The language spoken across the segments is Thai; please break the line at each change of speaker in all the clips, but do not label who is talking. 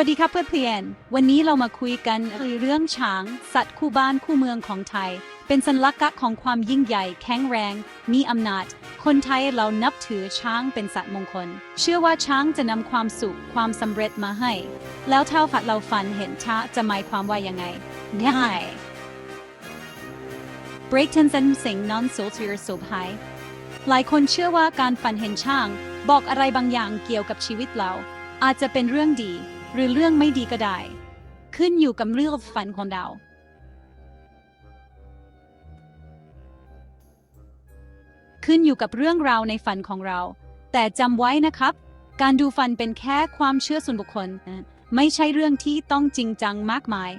วัสดีครับเพื่อนๆวันนี้เรามาคุยกันเรื่องช้าง สัตว์คู่บ้านคู่เมืองของไทย เป็นสัญลักษณ์ของความยิ่งใหญ่ แข็งแรง มีอำนาจ คนไทยเรานับถือช้างเป็นสัตว์มงคล เชื่อว่าช้างจะนำความสุขความสำเร็จมาให้ แล้วเท่าฝัดเราฝันเห็นช้างจะหมายความว่ายังไง ได้ Breakton สันสิงนอนโซลเซียร์โซบไฮหลายคนเชื่อว่าการฝันเห็นช้าง บอกอะไรบางอย่างเกี่ยวกับชีวิตเรา อาจจะเป็นเรื่องดี หรือเรื่องไม่ดีก็ได้ ขึ้นอยู่กับเรื่องฝันของเราขึ้นอยู่กับเรื่องราวในฝันของเรา แต่จำไว้นะครับ การดูฝันเป็นแค่ความเชื่อส่วนบุคคล ไม่ใช่เรื่องที่ต้องจริงจังมากมาย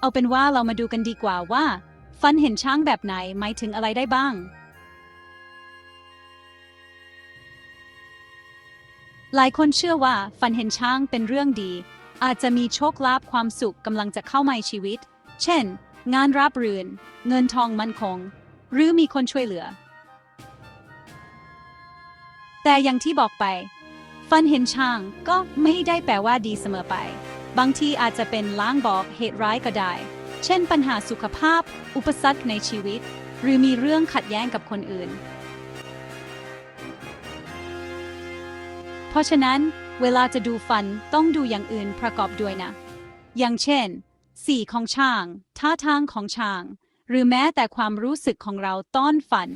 เอาเป็นว่าเรามาดูกันดีกว่าว่า ฝันเห็นช้างแบบไหนหมายถึงอะไรได้บ้าง หลายคนเชื่อว่าฝันเห็นช้างเป็นเรื่องดี อาจจะมีโชคลาภความสุขกำลังจะเข้ามาในชีวิต เช่น งานราบรื่น เงินทองมั่นคง หรือมีคนช่วยเหลือ แต่อย่างที่บอกไปฟันเห็นช้างก็ไม่ได้แปลว่าดีเสมอไป บางทีอาจจะเป็นล้างบอกเหตุร้ายก็ได้ เช่นปัญหาสุขภาพ อุปสรรคในชีวิต หรือมีเรื่องขัดแย้งกับคนอื่น เพราะฉะนั้นเวลาจะดูฟันต้องดูอย่างอื่นประกอบด้วยนะ อย่างเช่น สีของช้าง ท่าทางของช้าง หรือแม้แต่ความรู้สึกของเราต้อนฝัน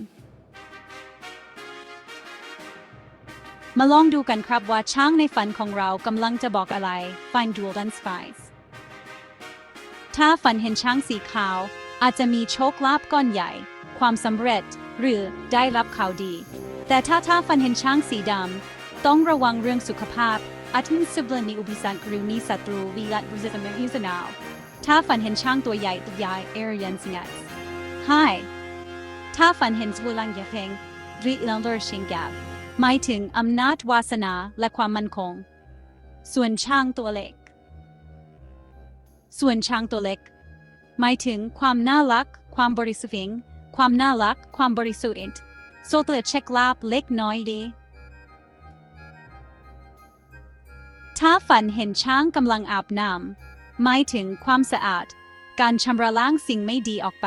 มาลองดูกันครับว่าช้างในฝันของเรากำลังจะบอกอะไร Find Dual and Spies ถ้าฝันเห็นช้างสีขาว อาจจะมีโชคลาภก้อนใหญ่ ความสำเร็จ หรือได้รับข่าวดี แต่ถ้าถ้าฝันเห็นช้างสีดำ ต้องระวังเรื่องสุขภาพ อาจมีสิบลนีอุบิสันหรือมีศัตรูวิรัตบุษสมหิสนาวถ้าฝันเห็นช้างตัวใหญ่ตัวใหญ่เอริยันสิงัส Hi ถ้าฝันเห็นสวลังยาเพงริลังเลอร์ชิงกาบหมายถึงอำนาจวาสนาและความมั่นคง ส่วนช้างตัวเล็ก ส่วนช้างตัวเล็ก หมายถึงความน่ารัก ความบริสุทธิ์ความน่ารัก ความบริสุทธิ์โซเตอร์เช็คลาบเล็กน้อยดี ถ้าฝันเห็นช้างกำลังอาบน้ำหมายถึงความสะอาด การชำระล้างสิ่งไม่ดีออกไป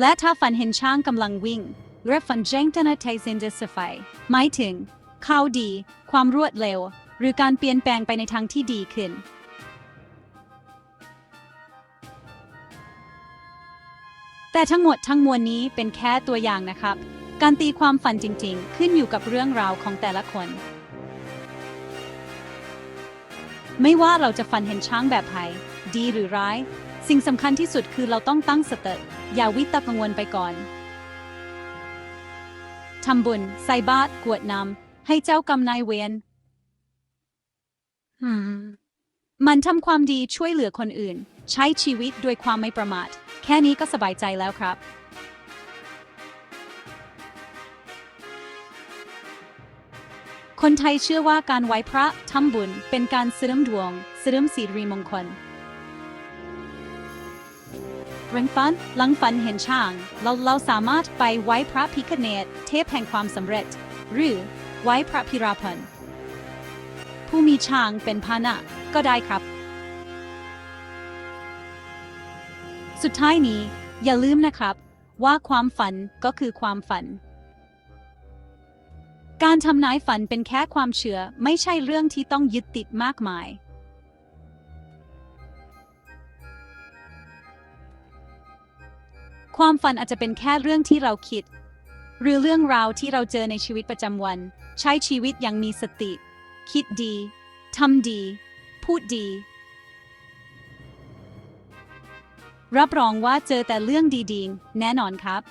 และถ้าฝันเห็นช้างกำลังวิ่งเรียกฝันเจงตันเทซินเดสไฟหมายถึงข่าวดี ความรวดเร็ว หรือการเปลี่ยนแปลงไปในทางที่ดีขึ้น แต่ทั้งหมดทั้งมวลนี้เป็นแค่ตัวอย่างนะครับ การตีความฝันจริงๆ ขึ้นอยู่กับเรื่องราวของแต่ละคน ไม่ว่าเราจะฝันเห็นช้างแบบไหนดีหรือร้าย สิ่งสำคัญที่สุดคือเราต้องตั้งสติอย่าวิตกกังวลไปก่อนทำบุญใส่บาตรกรวดน้ำให้เจ้ากรรมนายเวรอืมมันทำความดีช่วยเหลือคนอื่น ใช้ชีวิตด้วยความไม่ประมาท แค่นี้ก็สบายใจแล้วครับ คนไทยเชื่อว่าการไหว้พระทำบุญเป็นการเสริมดวงเสริมสิริมงคลเรื่องฝันหลังฝันเห็นช้างเราเราสามารถไปไหว้พระพิคเนตเทพแห่งความสำเร็จ หรือไหว้พระพิราพันผู้มีช้างเป็นพาหนะก็ได้ครับ สุดท้ายนี้อย่าลืมนะครับ ว่าความฝันก็คือความฝัน การทำนายฝันเป็นแค่ความเชื่อไม่ใช่เรื่องที่ต้องยึดติดมากมาย ความฝันอาจจะเป็นแค่เรื่องที่เราคิด หรือเรื่องราวที่เราเจอในชีวิตประจำวัน ใช้ชีวิตอย่างมีสติ คิดดีทำดี พูดดี รับรองว่าเจอแต่เรื่องดีๆ แน่นอนครับ